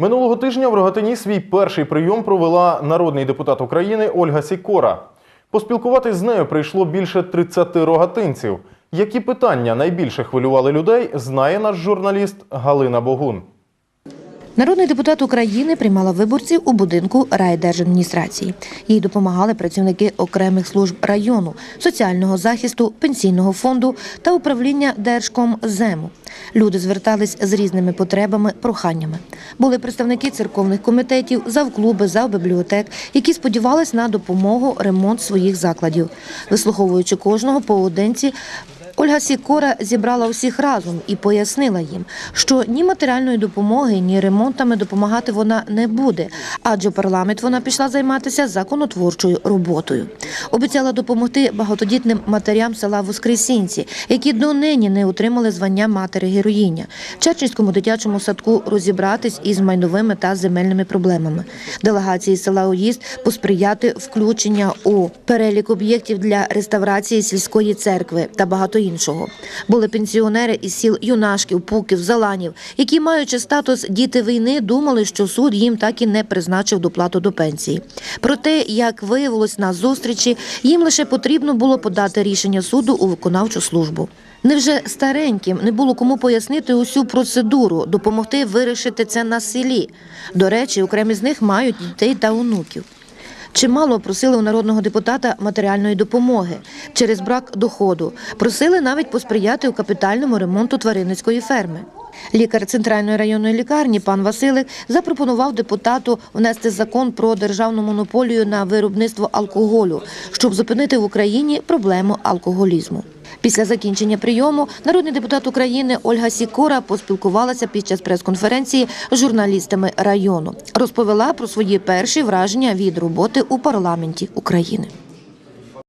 Минулого тижня в Рогатині свій перший прийом провела народний депутат України Ольга Сікора. Поспілкуватись з нею прийшло більше 30 рогатинців. Які питання найбільше хвилювали людей, знає наш журналіст Галина Богун. Народний депутат України приймала виборців у будинку райдержадміністрації. Їй допомагали працівники окремих служб району, соціального захисту, пенсійного фонду та управління Держкомзему. Люди звертались з різними потребами, проханнями. Були представники церковних комітетів, завклуби, завбібліотек, які сподівались на допомогу, ремонт своїх закладів. Вислуховуючи кожного поодинці, Ольга Сікора зібрала усіх разом і пояснила їм, що ні матеріальної допомоги, ні ремонтами допомагати вона не буде, адже парламент вона пішла займатися законотворчою роботою. Обіцяла допомогти багатодітним матерям села Воскресінці, які донині не отримали звання матері героїня, Черченському дитячому садку розібратись із майновими та земельними проблемами. Делегації села Уїзд посприяти включення у перелік об'єктів для реставрації сільської церкви та багато іншого. Були пенсіонери із сіл Юнашків, Пуків, Заланів, які, маючи статус діти війни, думали, що суд їм так і не призначив доплату до пенсії. Проте, як виявилось на зустрічі, їм лише потрібно було подати рішення суду у виконавчу службу. Невже стареньким не було кому пояснити усю процедуру, допомогти вирішити це на селі? До речі, окремі з них мають дітей та онуків. Чимало просили у народного депутата матеріальної допомоги через брак доходу. Просили навіть посприяти у капітальному ремонту тваринницької ферми. Лікар центральної районної лікарні пан Василик запропонував депутату внести закон про державну монополію на виробництво алкоголю, щоб зупинити в Україні проблему алкоголізму. Після закінчення прийому народний депутат України Ольга Сікора поспілкувалася під час прес-конференції з журналістами району. Розповіла про свої перші враження від роботи у парламенті України.